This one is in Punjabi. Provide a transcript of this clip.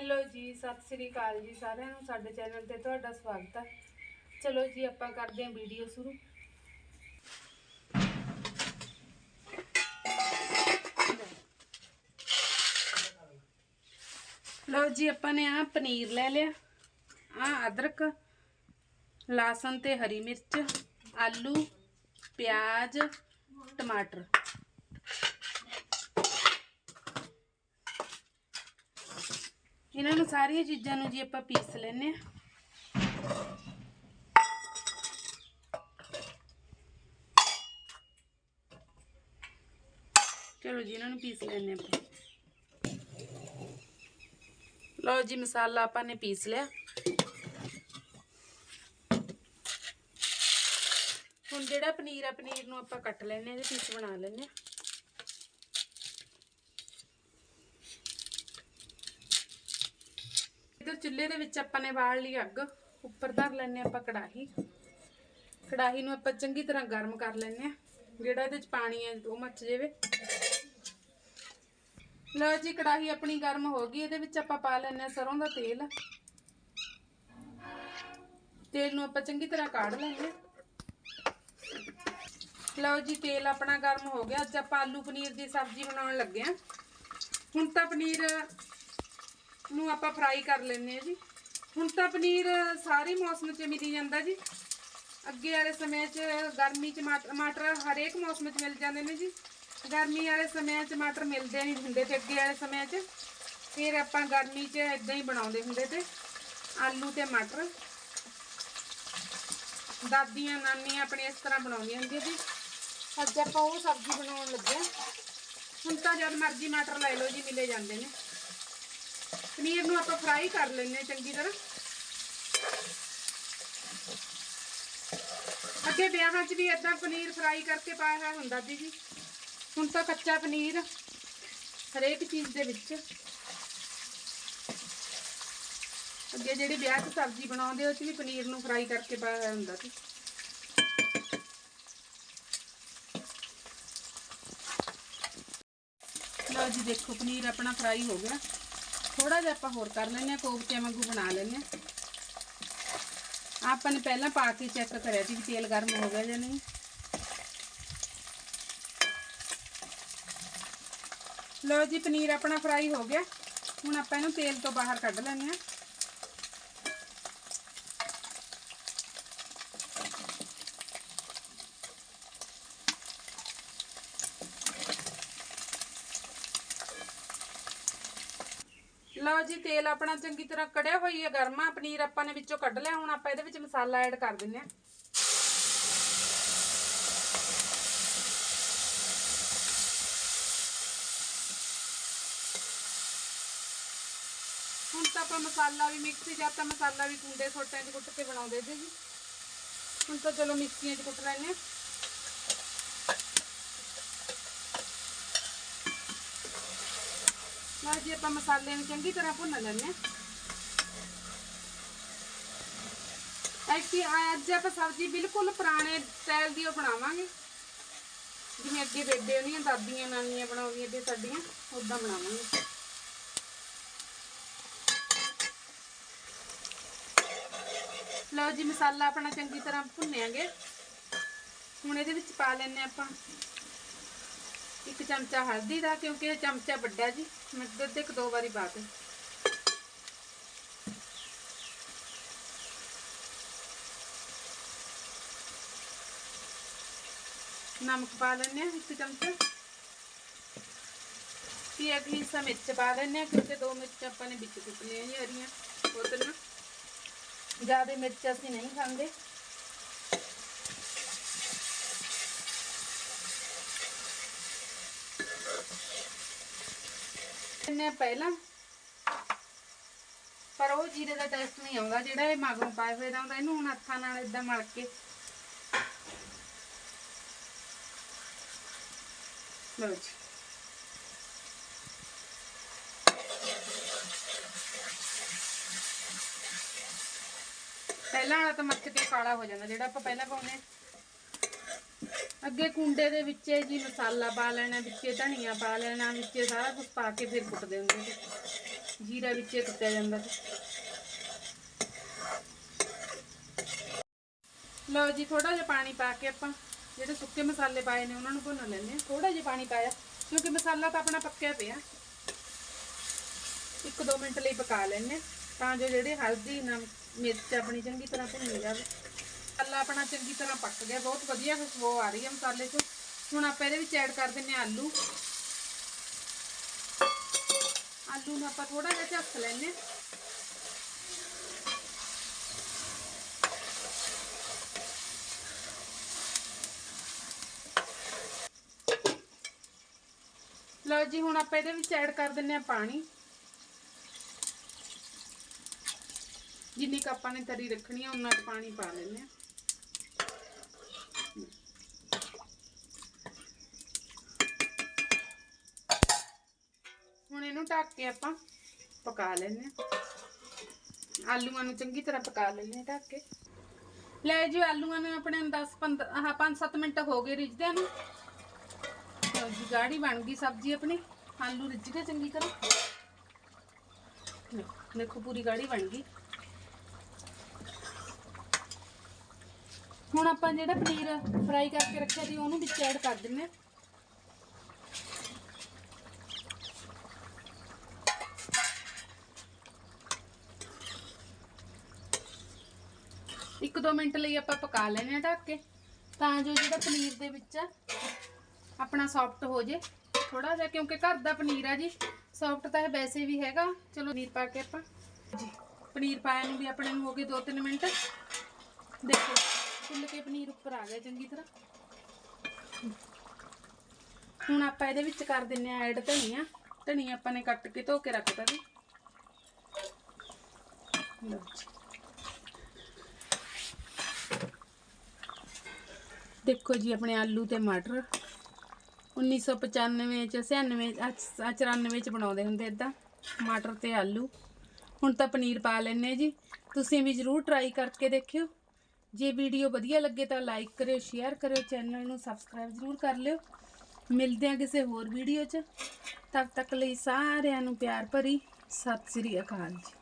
ਹੈਲੋ ਜੀ, ਸਤਿ ਸ੍ਰੀ ਅਕਾਲ ਜੀ ਸਾਰਿਆਂ ਨੂੰ, ਸਾਡੇ ਚੈਨਲ ਤੇ ਤੁਹਾਡਾ ਸਵਾਗਤ ਹੈ ਚਲੋ ਜੀ, ਆਪਾਂ ਕਰਦੇ ਹਾਂ ਵੀਡੀਓ ਸ਼ੁਰੂ। ਲਓ ਜੀ, ਆਪਾਂ ਨੇ ਆ ਪਨੀਰ ਲੈ ਲਿਆ। ਆ ਅਦਰਕ, ਲਸਣ ਤੇ ਹਰੀ ਮਿਰਚ, ਆਲੂ, ਪਿਆਜ਼, ਟਮਾਟਰ। ਇਹਨਾਂ ਨੂੰ ਸਾਰੀਆਂ ਚੀਜ਼ਾਂ ਨੂੰ ਜੀ ਆਪਾਂ ਪੀਸ ਲੈਨੇ ਆ ਚਲੋ ਜੀ, ਇਹਨਾਂ ਨੂੰ ਪੀਸ ਲੈਨੇ ਆਪਾਂ। ਲਓ ਜੀ, ਮਸਾਲਾ ਆਪਾਂ ਨੇ ਪੀਸ ਲਿਆ। ਹੁਣ ਜਿਹੜਾ ਪਨੀਰ ਆ, ਪਨੀਰ ਨੂੰ ਆਪਾਂ ਕੱਟ ਲੈਨੇ ਆ ਇਹਦੇ ਪੀਸ ਬਣਾ ਲੈਨੇ ਆ ਇਧਰ ਚੁੱਲ੍ਹੇ ਦੇ ਵਿੱਚ ਆਪਾਂ ਨੇ ਬਾਲ ਲਈ ਅੱਗ, ਉੱਪਰ ਧਰ ਲੈਨੇ ਆਪਾਂ ਕੜਾਹੀ। ਕੜਾਹੀ ਨੂੰ ਆਪਾਂ ਚੰਗੀ ਤਰ੍ਹਾਂ ਗਰਮ ਕਰ ਲੈਣੇ ਆ ਜਿਹੜਾ ਇਹਦੇ ਚ ਪਾਣੀ ਹੈ ਉਹ ਮੱਚ ਜਾਵੇ। ਲਓ ਜੀ, ਕੜਾਹੀ ਆਪਣੀ ਗਰਮ ਹੋ ਗਈ, ਇਹਦੇ ਵਿੱਚ ਆਪਾਂ ਪਾ ਲੈਣੇ ਆ ਸਰੋਂ ਦਾ ਤੇਲ। ਤੇਲ ਨੂੰ ਆਪਾਂ ਚੰਗੀ ਤਰ੍ਹਾਂ ਕਾੜ ਲੈਨੇ ਆ ਲਓ ਜੀ, ਤੇਲ ਆਪਣਾ ਗਰਮ ਹੋ ਗਿਆ। ਅੱਜ ਆਪਾਂ ਆਲੂ ਪਨੀਰ ਦੀ ਸਬਜ਼ੀ ਬਣਾਉਣ ਲੱਗੇ ਆ ਹੁਣ ਤਾਂ ਪਨੀਰ ਨੂੰ ਆਪਾਂ ਫਰਾਈ ਕਰ ਲੈਨੇ ਆ ਜੀ। ਹੁਣ ਤਾਂ ਪਨੀਰ ਸਾਰੇ ਮੌਸਮ 'ਚ ਮਿਲੀ ਜਾਂਦਾ ਜੀ। ਅੱਗੇ ਵਾਲੇ ਸਮੇਂ 'ਚ ਗਰਮੀ 'ਚ ਮਾਟ- ਟਮਾਟਰ ਹਰੇਕ ਮੌਸਮ 'ਚ ਮਿਲ ਜਾਂਦੇ ਨੇ ਜੀ। ਗਰਮੀ ਵਾਲੇ ਸਮੇਂ 'ਚ ਟਮਾਟਰ ਮਿਲਦੇ ਨਹੀਂ ਹੁੰਦੇ ਤੇ ਅੱਗੇ ਵਾਲੇ ਸਮੇਂ 'ਚ। ਫਿਰ ਆਪਾਂ ਗਰਮੀ 'ਚ ਇਦਾਂ ਹੀ ਬਣਾਉਂਦੇ ਹੁੰਦੇ ਤੇ ਆਲੂ ਤੇ ਮਟਰ। ਦਾਦੀਆਂ, ਨਾਨੀਆਂ ਆਪਣੇ ਇਸ ਤਰ੍ਹਾਂ ਬਣਾਉਂਦੀਆਂ ਹੁੰਦੀਆਂ ਜੀ। ਅੱਜ ਆਪਾਂ ਉਹ ਸਬਜ਼ੀ ਬਣਾਉਣ ਲੱਗੇ ਹਾਂ। ਹੁਣ ਤਾਂ ਜਦ ਮਰਜ਼ੀ ਮਟਰ ਲੈ ਲਓ ਜੀ, ਮਿਲੇ ਜਾਂਦੇ ਨੇ। ਪਨੀਰ ਨੂੰ ਆਪਾਂ ਫਰਾਈ ਕਰ ਲੈਂਦੇ ਚੰਗੀ ਤਰ੍ਹਾਂ। ਅੱਗੇ ਵਿਆਹਾਂ 'ਚ ਵੀ ਇਦਾਂ ਪਨੀਰ ਫਰਾਈ ਕਰਕੇ ਪਾਇਆ ਹੋਇਆ ਹੁੰਦਾ ਸੀ ਜੀ ਹੁਣ ਤਾਂ ਕੱਚਾ ਪਨੀਰ, ਹਰੇਕ ਚੀਜ਼ ਦੇ ਵਿੱਚ। ਅੱਗੇ ਜਿਹੜੀ ਵਿਆਹ 'ਚ ਸਬਜ਼ੀ ਬਣਾਉਂਦੇ, ਉਹ 'ਚ ਵੀ ਪਨੀਰ ਨੂੰ ਫਰਾਈ ਕਰਕੇ ਪਾਇਆ ਹੋਇਆ ਹੁੰਦਾ ਸੀ। ਲਓ ਜੀ, ਦੇਖੋ ਪਨੀਰ ਆਪਣਾ ਫਰਾਈ ਹੋ ਗਿਆ। ਥੋੜਾ ਜਿਹਾ ਆਪਾਂ ਹੋਰ ਕਰ ਲੈਨੇ ਆ ਕੋਫਤੇ ਵਾਂਗੂ ਬਣਾ ਲੈਨੇ ਆ ਆਪਾਂ ਨੇ ਪਹਿਲਾਂ ਪਾ ਕੇ ਚੈੱਕ ਕਰਿਆ ਸੀ ਵੀ ਤੇਲ ਗਰਮ ਹੋ ਗਿਆ ਜਾਂ ਨਹੀਂ। ਲਓ ਜੀ, ਪਨੀਰ ਆਪਣਾ ਫਰਾਈ ਹੋ ਗਿਆ। ਹੁਣ ਆਪਾਂ ਇਹਨੂੰ ਤੇਲ ਤੋਂ ਬਾਹਰ ਕੱਢ ਲੈਨੇ ਆ ਲਓ ਜੀ, ਤੇਲ ਆਪਣਾ ਚੰਗੀ ਤਰ੍ਹਾਂ ਕੜਿਆ ਹੋਈ ਹੈ, ਗਰਮਾ ਪਨੀਰ ਆਪਾਂ ਨੇ ਵਿੱਚੋਂ ਕੱਢ ਲਿਆ, ਹੁਣ ਆਪਾਂ ਇਹਦੇ ਵਿੱਚ ਮਸਾਲਾ ਐਡ ਕਰ ਦਿੰਨੇ ਆ ਹੁਣ ਤਾਂ ਆਪਾਂ ਮਸਾਲਾ ਵੀ ਮਿਕਸੀ ਜਾਂ ਤਾਂ ਮਸਾਲਾ ਵੀ ਕੁੰਡੇ ਛੋਟਿਆਂ 'ਚ ਕੁੱਟ ਕੇ ਬਣਾਉਂਦੇ ਸੀ ਜੀ। ਹੁਣ ਤਾਂ ਚਲੋ ਮਿਕਸੀਆਂ 'ਚ ਕੁੱਟ ਲੈਣੇ ਆ ਲਓ ਜੀ, ਆਪਾਂ ਮਸਾਲੇ ਨੂੰ ਚੰਗੀ ਤਰ੍ਹਾਂ ਭੁੰਨ ਲੈਣੇ ਐਕਚੁਅਲੀ ਅੱਜ ਆਪਾਂ ਸਬਜ਼ੀ ਬਿਲਕੁਲ ਪੁਰਾਣੇ ਸਟਾਈਲ ਦੀ ਉਹ ਬਣਾਵਾਂਗੇ। ਜਿਵੇਂ ਅੱਗੇ ਬੇਬੇ ਉਹਨੀਆਂ ਦਾਦੀਆਂ ਨਾਨੀਆਂ ਬਣਾਉਂਦੀਆਂ ਤੇ ਸਾਡੀਆਂ ਉਦਾਂ ਬਣਾਵਾਂਗੇ। ਲਓ ਜੀ, ਮਸਾਲਾ ਆਪਣਾ ਚੰਗੀ ਤਰ੍ਹਾਂ ਭੁੰਨਿਆਂਗੇ। ਹੁਣ ਇਹਦੇ ਵਿੱਚ ਪਾ ਲੈਣੇ ਆਪਾਂ। ਇੱਕ ਚਮਚਾ ਹਲਦੀ ਦਾ, ਕਿਉਂਕਿ ਇਹ ਚਮਚਾ ਵੱਡਾ ਜੀ। ਮੈਂ ਦੁੱਧ ਇੱਕ ਦੋ ਵਾਰੀ ਪਾ ਦੇ ਨਮਕ ਪਾ ਲੈਣੇ ਆ ਇੱਕ ਚਮਚਾ ਤੇ ਅਗਲੀ ਹਿੱਸਾ ਮਿਰਚ ਪਾ ਲੈਣੇ ਆ ਕਿਉਂਕਿ ਦੋ ਮਿਰਚ ਆਪਾਂ ਨੇ ਵਿੱਚ ਕੁੱਟਣੀਆਂ ਜੀ ਹਰੀਆਂ ਉਹ ਤੇ ਨਾ ਪਹਿਲਾਂ ਪਰ ਉਹ ਜੀਰੇ ਦਾ ਟੇਸਟ ਨਹੀਂ ਆਉਂਦਾ, ਜਿਹੜਾ ਇਹ ਮਗਰੋਂ ਪਾਏ ਹੋਏ ਦਾ ਹੁੰਦਾ ਇਹਨੂੰ ਹੁਣ ਹੱਥਾਂ ਨਾਲ ਇਦਾਂ ਮਲ ਕੇ ਲਓ ਜੀ ਪਹਿਲਾਂ ਵਾਲਾ ਤਾਂ ਮੱਚ ਕੇ ਕਾਲਾ ਹੋ ਜਾਂਦਾ, ਜਿਹੜਾ ਆਪਾਂ ਪਹਿਲਾਂ ਪਾਉਂਦੇ ਹਾਂ। ਅੱਗੇ ਕੁੰਡੇ ਦੇ ਵਿੱਚ ਜੀ ਮਸਾਲਾ ਪਾ ਲੈਣਾ, ਵਿੱਚੇ ਧਨੀਆ ਪਾ ਲੈਣਾ, ਵਿੱਚੇ ਸਾਰਾ ਕੁਝ ਪਾ ਕੇ ਫਿਰ ਕੁੱਟਦੇ ਹੁੰਦੇ ਸੀ। ਜੀਰਾ ਵਿੱਚੇ ਕੁੱਟਿਆ ਜਾਂਦਾ ਸੀ। ਲਓ ਜੀ ਥੋੜਾ ਜਿਹਾ ਪਾਣੀ ਪਾ ਕੇ ਆਪਾਂ ਜਿਹੜੇ ਸੁੱਕੇ ਮਸਾਲੇ ਪਾਏ ਨੇ, ਉਹਨਾਂ ਨੂੰ ਭੁੰਨ ਲੈਂਦੇ ਹਾਂ। ਥੋੜਾ ਜਿਹਾ ਪਾਣੀ ਪਾਇਆ, ਕਿਉਂਕਿ ਮਸਾਲਾ ਤਾਂ ਆਪਣਾ ਪੱਕਿਆ ਪਿਆ। ਇੱਕ ਦੋ ਮਿੰਟ ਲਈ ਪਕਾ ਲੈਂਦੇ ਹਾਂ, ਤਾਂ ਜੋ ਜਿਹੜੇ ਹਲਦੀ ਨਮਕ ਮਿਰਚ ਆਪਣੀ ਚੰਗੀ ਤਰ੍ਹਾਂ ਭੁੰਨ ਜਾਵੇ। ਮਸਾਲਾ ਆਪਣਾ ਚੰਗੀ ਤਰ੍ਹਾਂ ਪੱਕ ਗਿਆ, ਬਹੁਤ ਵਧੀਆ ਖੁਸ਼ਬੂ ਆ ਰਹੀ ਹੈ ਮਸਾਲੇ 'ਚ। ਹੁਣ ਆਪਾਂ ਇਹਦੇ ਵਿੱਚ ਐਡ ਕਰ ਦਿੰਨੇ ਹਾਂ ਆਲੂ। ਆਲੂ ਨੂੰ ਆਪਾਂ ਥੋੜਾ ਜਿਹਾ ਝੱਕ ਲੈਂਦੇ ਹਾਂ। ਲਓ ਜੀ, ਹੁਣ ਆਪਾਂ ਇਹਦੇ ਵਿੱਚ ਐਡ ਕਰ ਦਿੰਨੇ ਆ ਪਾਣੀ। ਜਿੰਨੀ ਕੁ ਆਪਾਂ ਨੇ ਤਰੀ ਰੱਖਣੀ ਆ ਉਨਾ ਕੁ ਪਾਣੀ ਪਾ ਲੈਂਦੇ ਆ ਇਹਨੂੰ ਢੱਕ ਕੇ ਆਪਾਂ ਪਕਾ ਲੈਣੇ ਆਲੂਆਂ ਨੂੰ ਚੰਗੀ ਤਰ੍ਹਾਂ ਪਕਾ ਲੈਣੇ ਢੱਕ ਕੇ। ਲੈ ਜੀ ਆਲੂਆਂ ਨੂੰ ਆਪਣੇ 10 15 ਹਾਂ 5-7 ਮਿੰਟ ਹੋ ਗਏ ਰਿੱਝਦਿਆਂ ਨੂੰ। ਲਓ ਜੀ, ਗਾੜੀ ਬਣ ਗਈ ਸਬਜ਼ੀ ਆਪਣੀ। ਆਲੂ ਰਿੱਝ ਗਏ ਚੰਗੀ ਤਰ੍ਹਾਂ। ਦੇਖੋ ਪੂਰੀ ਗਾੜੀ ਬਣ ਗਈ। ਹੁਣ ਆਪਾਂ ਜਿਹੜਾ ਪਨੀਰ ਫਰਾਈ ਕਰਕੇ ਰੱਖਿਆ ਸੀ, ਉਹਨੂੰ ਵਿੱਚ ਐਡ ਕਰ ਦਿੰਨੇ ਆ 1-2 ਮਿੰਟ ਲਈ ਆਪਾਂ ਪਕਾ ਲੈਣੇ ਆ ਢੱਕ ਕੇ। ਤਾਂ ਜੋ ਜਿਹੜਾ ਪਨੀਰ ਦੇ ਵਿੱਚ ਆਪਣਾ ਸੌਫਟ ਹੋ ਜੇ ਥੋੜਾ ਜਿਹਾ, ਕਿਉਂਕਿ ਘਰ ਦਾ ਪਨੀਰ ਆ ਜੀ ਸੌਫਟ ਤਾਂ ਇਹ ਵੈਸੇ ਵੀ ਹੈਗਾ। ਚਲੋ ਪਨੀਰ ਪਾ ਕੇ ਆਪਾਂ ਜੀ, ਪਨੀਰ ਪਾਇਆ ਨੂੰ ਵੀ ਆਪਣੇ ਨੂੰ ਹੋ ਗਏ 2-3 ਮਿੰਟ। ਦੇਖੋ, ਫੁੱਲ ਕੇ ਪਨੀਰ ਉੱਪਰ ਆ ਗਿਆ ਚੰਗੀ ਤਰ੍ਹਾਂ। ਹੁਣ ਆਪਾਂ ਇਹਦੇ ਵਿੱਚ ਕਰ ਦਿੰਨੇ ਆ ਐਡ ਧਨੀਆ। ਧਨੀਆ ਆਪਾਂ ਨੇ ਕੱਟ ਕੇ ਧੋ ਕੇ ਰੱਖਤਾ ਜੀ। ਜੀ। ਦੇਖੋ ਜੀ ਆਪਣੇ ਆਲੂ ਤੇ ਮਟਰ। 1995 ਚ 96 ਅਹ 94 ਚ ਬਣਾਉਂਦੇ ਹੁੰਦੇ ਇਦਾਂ ਮਟਰ ਤੇ ਆਲੂ। ਹੁਣ ਤਾਂ ਪਨੀਰ ਪਾ ਲੈਣੇ ਜੀ। ਤੁਸੀਂ ਵੀ ਜਰੂਰ ਟਰਾਈ ਕਰਕੇ ਦੇਖਿਓ। ਜੇ ਵੀਡੀਓ ਵਧੀਆ ਲੱਗੇ ਤਾਂ ਲਾਈਕ ਕਰਿਓ ਸ਼ੇਅਰ ਕਰਿਓ ਚੈਨਲ ਨੂੰ ਸਬਸਕ੍ਰਾਈਬ ਜਰੂਰ ਕਰ ਲਿਓ। ਮਿਲਦੇ ਹਾਂ ਕਿਸੇ ਹੋਰ ਵੀਡੀਓ 'ਚ। ਤਦ ਤੱਕ ਲਈ ਸਾਰਿਆਂ ਨੂੰ ਪਿਆਰ ਭਰੀ। ਸਤਿ ਸ੍ਰੀ ਅਕਾਲ ਜੀ।